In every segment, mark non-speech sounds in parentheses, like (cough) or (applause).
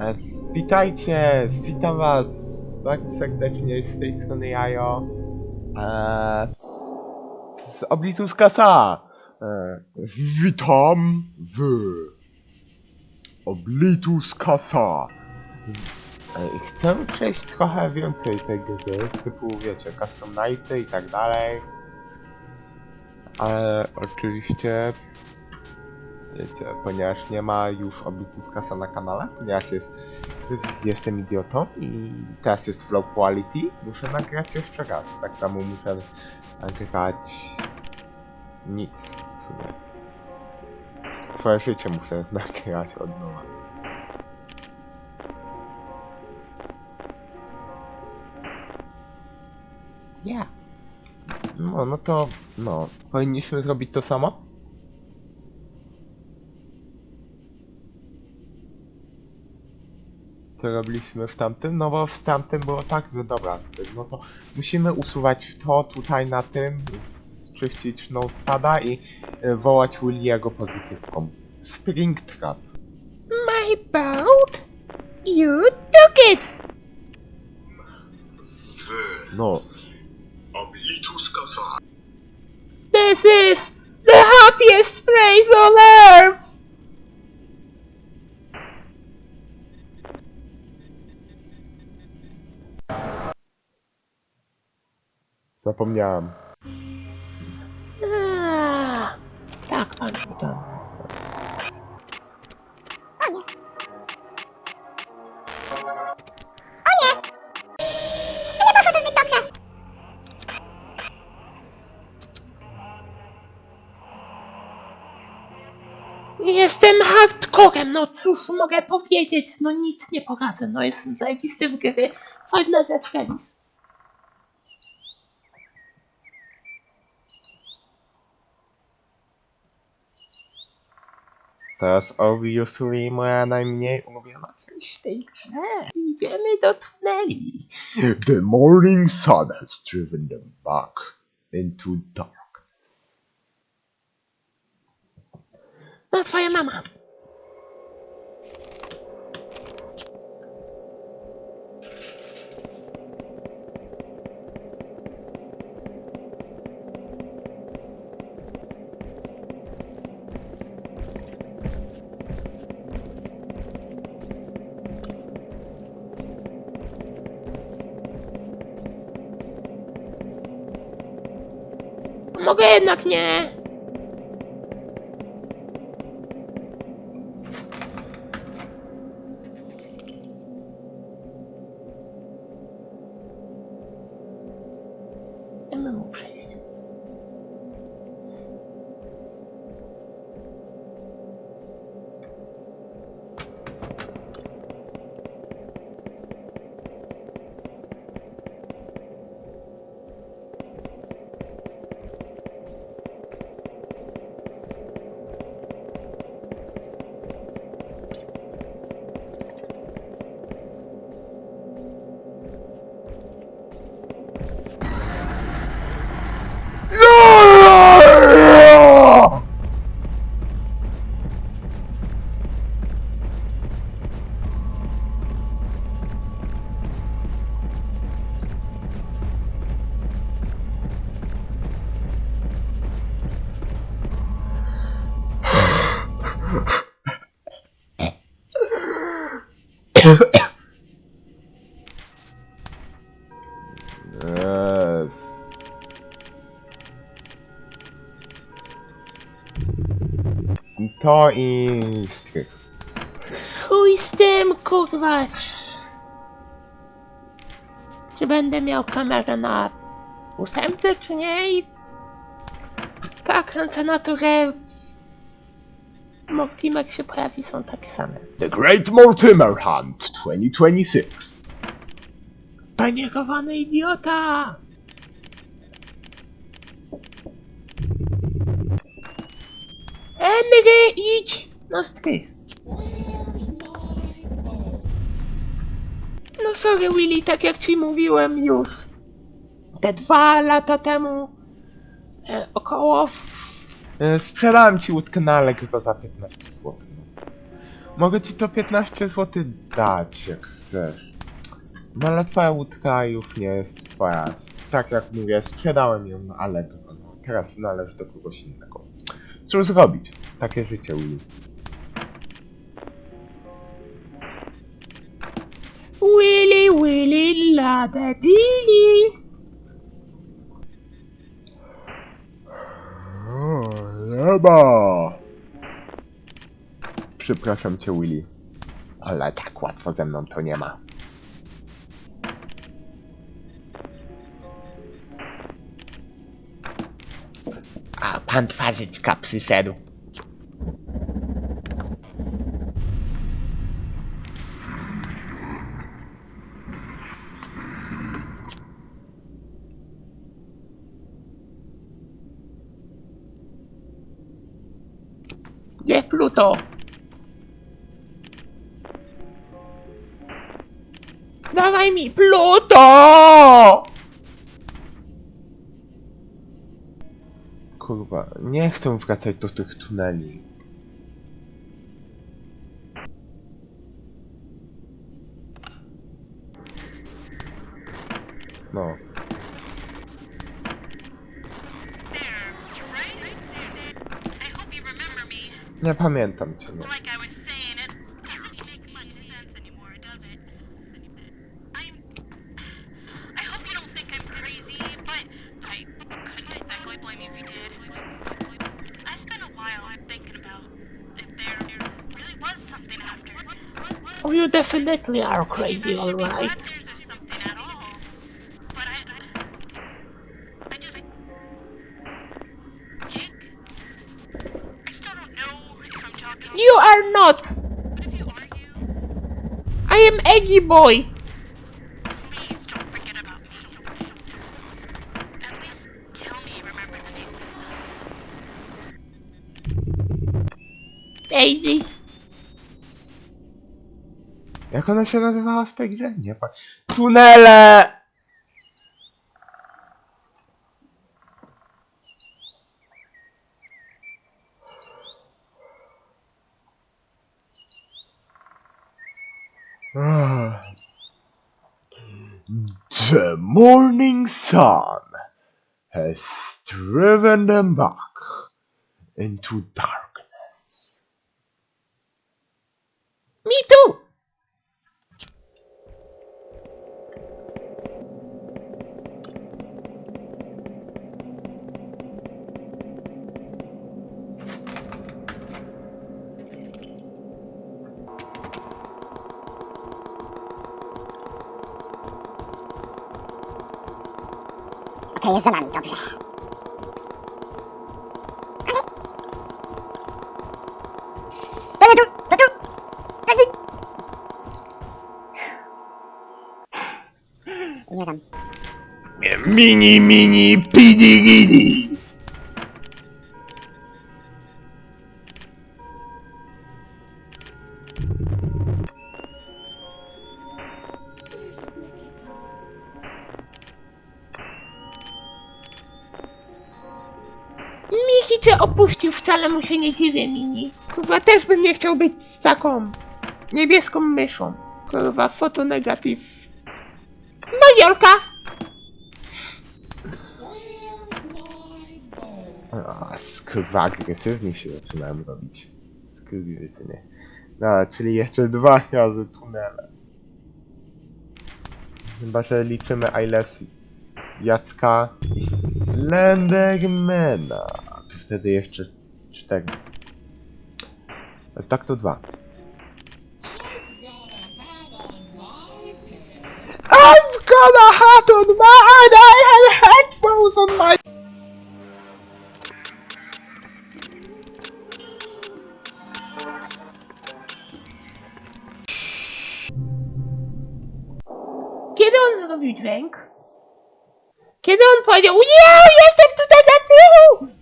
E, Witajcie, witam was bardzo serdecznie z tej strony Jajo. E, z Oblizus Kasa. E, witam w Oblitus Kasa. Chcę przejść trochę więcej tej gry, typu wiecie, custom nighty i tak dalej. Ale oczywiście wiecie, ponieważ nie ma już Oblitus Kasa na kanale, ponieważ jest, jestem idiotą i teraz jest flow quality, muszę nagrać jeszcze raz. Tak samo muszę nagrywać nic w sumie. Swoje życie muszę (laughs) nagrywać od nowa. Ja. No, no to, no, powinniśmy zrobić to samo? Co robiliśmy w tamtym, no bo w tamtym było tak, że dobra, no to musimy usuwać to tutaj na tym, czyścić notepada i y, wołać Williego pozytywką. Spring Trap. My boat? You took it! No, Oblitus Kasa. This is the happiest place on zapomniałem. Ah, tak, pamiętam. Jestem hardcorem, no cóż mogę powiedzieć, no nic nie poradzę, no jestem zajebisty w gry, fajna rzecz, Felis. To jest obviously moja najmniej ulubiona część tej grze. Idziemy do tuneli. The morning sun has driven them back into darkness. No twoja mama. Jednak nie. To i strych. Chuj z tym, kurwa. Czy będę miał kamerę na ósemce, czy nie? I tak, ręce na to, że Mortimer się pojawi, są takie same. The Great Mortimer Hunt 2026. Paniekowany idiota! Henry, idź! No strych. No sorry Willy, tak jak ci mówiłem już te dwa lata temu e, około E, Sprzedałem ci łódkę na Allegro za 15 zł. Mogę ci to 15 zł dać, jak chcesz. No ale twoja łódka już nie jest twoja. Tak jak mówię, sprzedałem ją, ale no, teraz należy do kogoś innego. Cóż zrobić? Takie życie, Willy. Willy, Willy, lada dili. O, nieba! Przepraszam cię, Willy. Ale tak łatwo ze mną to nie ma. A pan twarzyczka przyszedł. Gdzie Pluto? Dawaj mi Pluto! Kurwa, nie chcę wracać do tych tuneli. Was something after. Oh, you definitely are crazy, Even if alright. Name. Daisy. Jak ona się nazywała w tej grze? Nie pa... Tunele! Ah. The morning sun has driven them back into darkness. Me too! Okej, jest za nami, dobrze. To nie tu! To tu! Tak. Mini, mini, pidi, gidi. Wcale mu się nie dziwię, Mini. Kurwa, też bym nie chciał być z taką niebieską myszą. Kurwa, fotonegatyw. Majolka! A, skurwa, agresywnie się zaczynałem robić. Skurwysyny. No, czyli jeszcze dwa razy tunele. Chyba, że liczymy Ailesy. Jacka i Slendermana. Wtedy jeszcze Ale tak to dwa. I've got a hat on my head, I have headphones on my Kiedy on zrobił dźwięk? Kiedy on powiedział, nie, jestem tutaj na tyłu!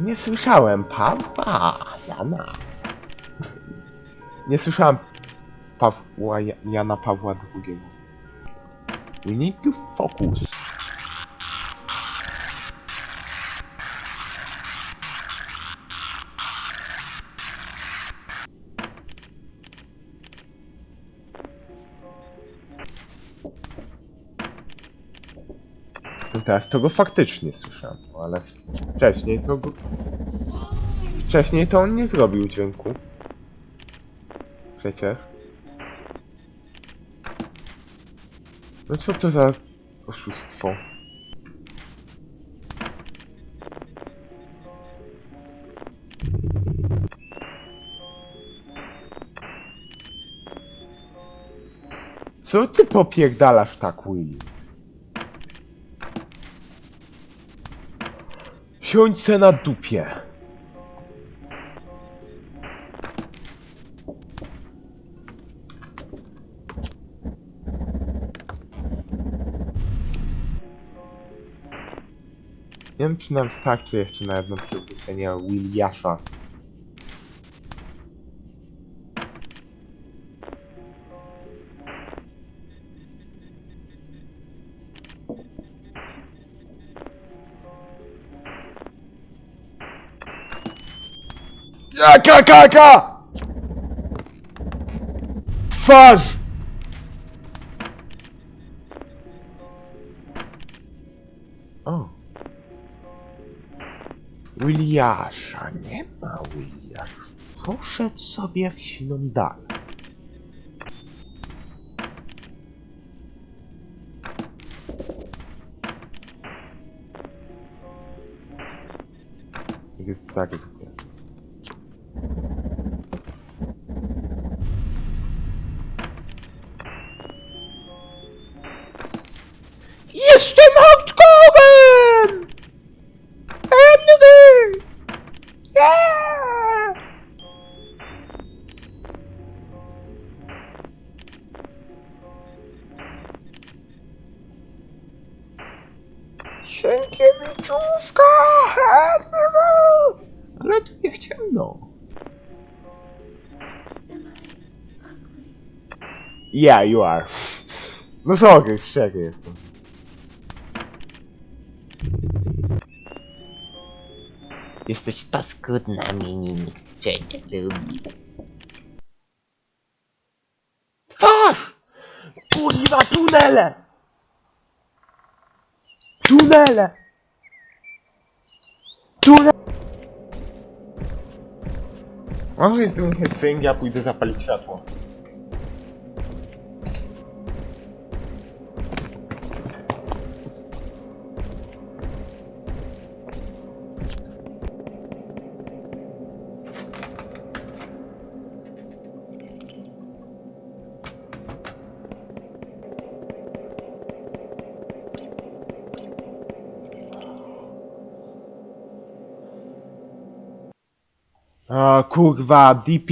Nie słyszałem Pawła Jana. Nie słyszałem Pawła Ja- Jana Pawła II. We need to focus. Teraz to go faktycznie słyszałem, ale wcześniej to go... Wcześniej to on nie zrobił dźwięku. Przecież. No co to za oszustwo? Co ty popierdalasz tak, Willy? Siądź se na dupie. Nie wiem, czy nam starczy jeszcze na jedno przywrócenie Williasza. Jaka kaka! Twarz! O. Williasza, nie ma Williasz. Poszedł sobie w siną dal. Jest tak zupełnie. Jestem hardcorem! Emily! Yeah! Sienkiewiczuszka! Emily! Ale tu ciemno. Yeah, you are. No sorry, szczery jestem. Jesteś paskudna, Mini, cię nie lubi. Twarz! Kurwa, tunele! Tunele! Tunele! Może jest trochę swing, ja pójdę zapalić światło. Kurwa, DP!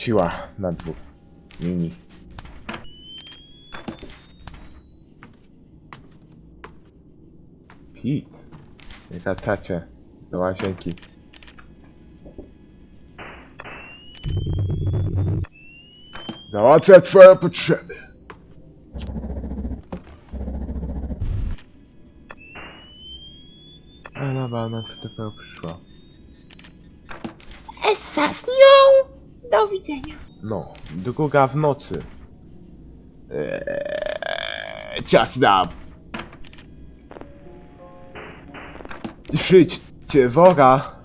Wróciła na dwóch. Mini. Pit. Wracacie do łazienki. Załatwiać twoje potrzeby. A dobra, ona tu dopiero przyszła. Essa z nią! Do widzenia. No, druga w nocy. Eee, ciasna. Żyćcie wora.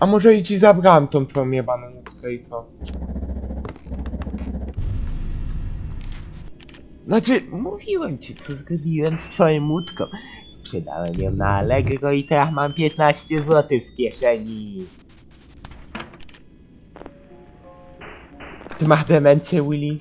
A może i ci zabrałem tą twoją jebaną nutkę i co? Znaczy, mówiłem ci, co zgubiłem z twoim łódką. Sprzedałem ją na Allegro i teraz mam 15 zł w kieszeni. Ty masz demencję, Willy?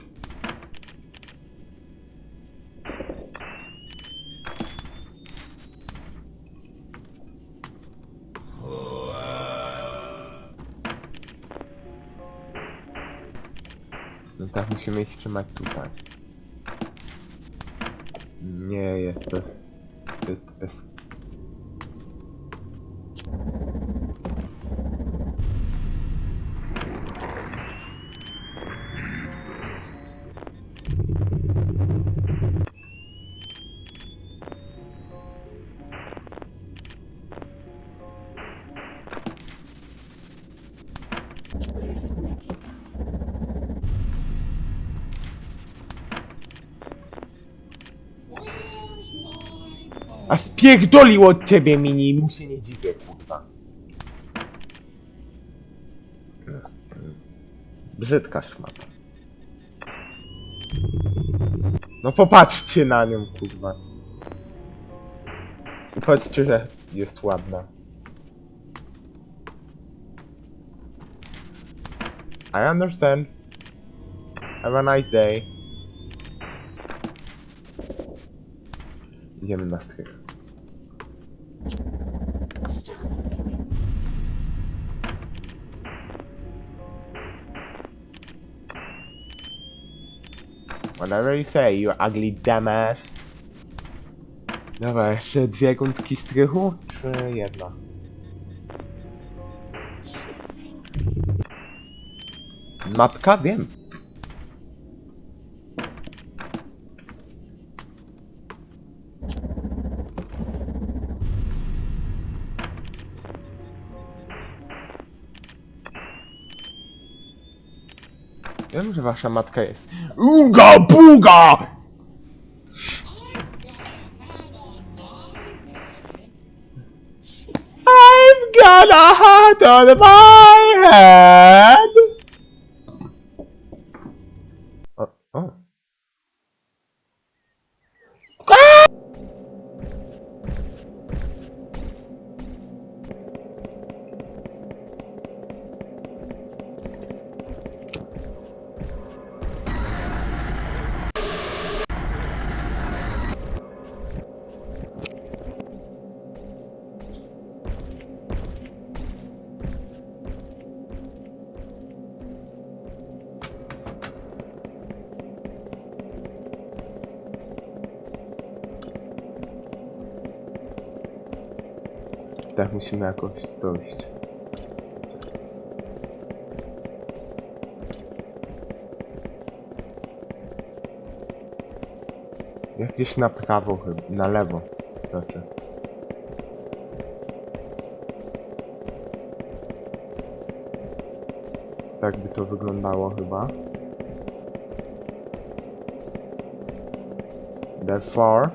No tak, musimy ich trzymać tutaj. Nie jest bez... bez, bez... A spierdolił od ciebie mini, mu się nie dziwię, kurwa. Brzydka szmata. No popatrzcie na nią, kurwa. I powiedzcie, że jest ładna. I understand. Have a nice day. Idziemy na strych. Whatever you say, you ugly dumbass. Dobra, jeszcze dwie gątki strychu, czy jedna? Matka? Wiem. Wiem, że wasza matka jest. Uga buga! I've got a heart on my head! Tak, musimy jakoś dojść. Jak gdzieś na prawo chyba, na lewo. Znaczy. Tak by to wyglądało chyba. Therefore...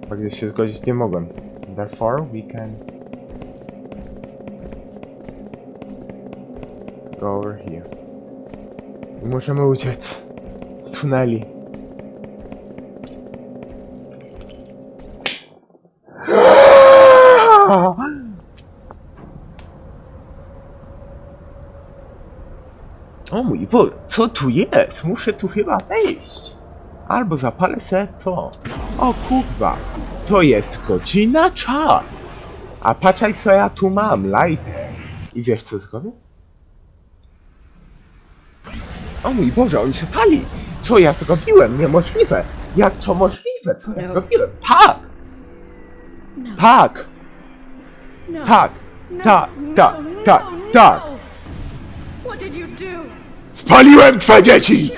Chyba gdzieś się zgodzić nie mogłem. Therefore we can... Go over here. Możemy uciec z tuneli. O mój Boże, co tu jest? Muszę tu chyba wejść. Albo zapalę se to. O kurwa, to jest godzina czas. A patrzaj co ja tu mam, lighter. I wiesz co zrobię? O mój Boże, on się pali. Co ja zrobiłem? Niemożliwe. Jak to możliwe? Co ja No. zrobiłem? Tak! No. Tak! No. Tak! Tak! Tak! Tak! Tak! Did you do? Spaliłem twoje dzieci!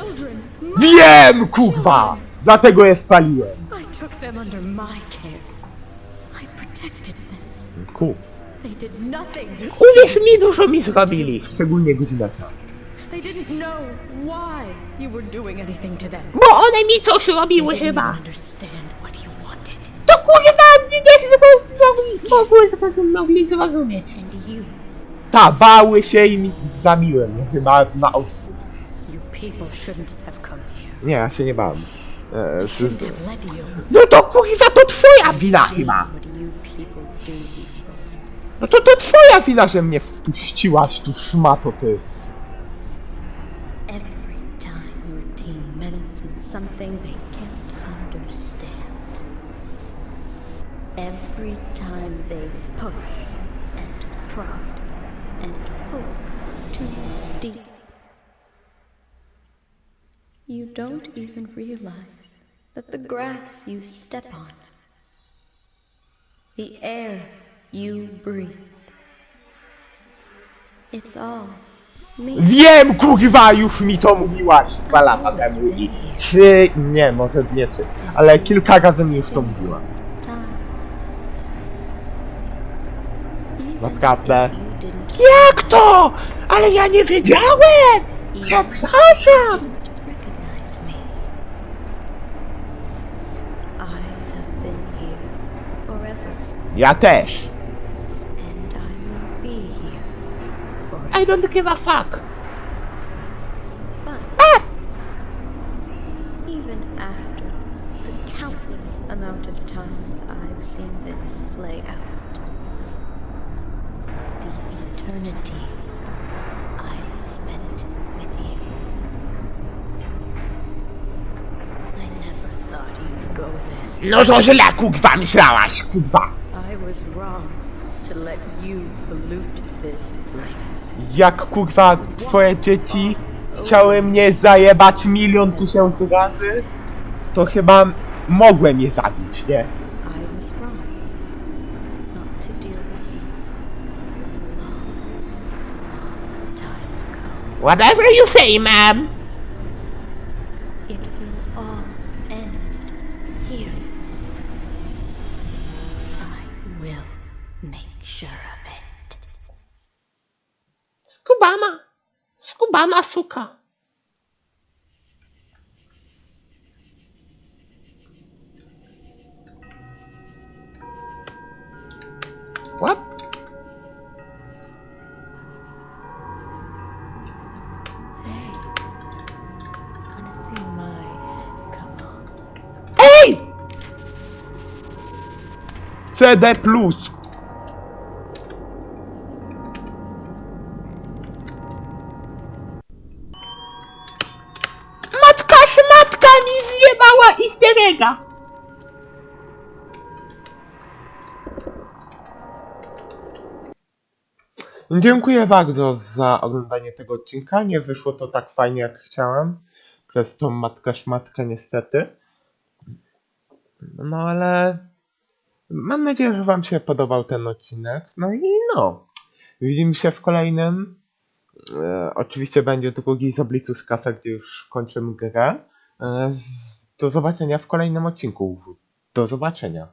Wiem, kurwa! Dlatego je spaliłem. I took them under my care. I protected them. Cool. They did nothing. Uwierz mi, dużo mi zrobili. Szczególnie godzina czas. They didn't know why you were doing anything to them. Bo one mi coś They robiły chyba. even understand what you wanted. To kurwa, jak mogli, mogły mogli zrozumieć. And you, Ta, bały się i mi zabiłem. Chyba na odwrót. You people shouldn't have come here. Nie, ja się nie bałem. E, z, Shouldn't have led you. No to kurwa, to twoja wina chyba. What you people do before. no to to twoja wina, że mnie wpuściłaś tu szmato ty. Every time your team meddles in something they can't understand. Every time they push and prod and poke too deep. Don't even realize that the grass you step on, the air you breathe, it's all. Wiem, kurwa, już mi to mówiłaś dwa lata temu i trzy, nie, może nie trzy, ale kilka razy mi już to mówiła. Naprawdę. you Jak to? Ale ja nie wiedziałem! Przepraszam! didn't recognize me. I have been here forever, Ja też. I don't give a fuck. But even after the countless amount of times I've seen this play out, the eternities I've spent with you, I never thought you'd go this. No to źle, kurwa, myślałaś, kurwa. Was wrong to let you pollute this place. Jak kurwa twoje dzieci chciały mnie zajebać milion tysięcy razy, to chyba mogłem je zabić, nie? I was wrong not to deal with you a long, long time ago. Whatever you say, ma'am. Fubá no açúcar. What? Hey, Ei! C'est des plus. Isterega. Dziękuję bardzo za oglądanie tego odcinka. Nie wyszło to tak fajnie jak chciałem. Przez tą matkę szmatkę niestety. No ale mam nadzieję, że wam się podobał ten odcinek. No i no. Widzimy się w kolejnym. E, oczywiście będzie drugi z oblicu z kasa, gdzie już kończymy grę. E, z, do zobaczenia w kolejnym odcinku. Do zobaczenia.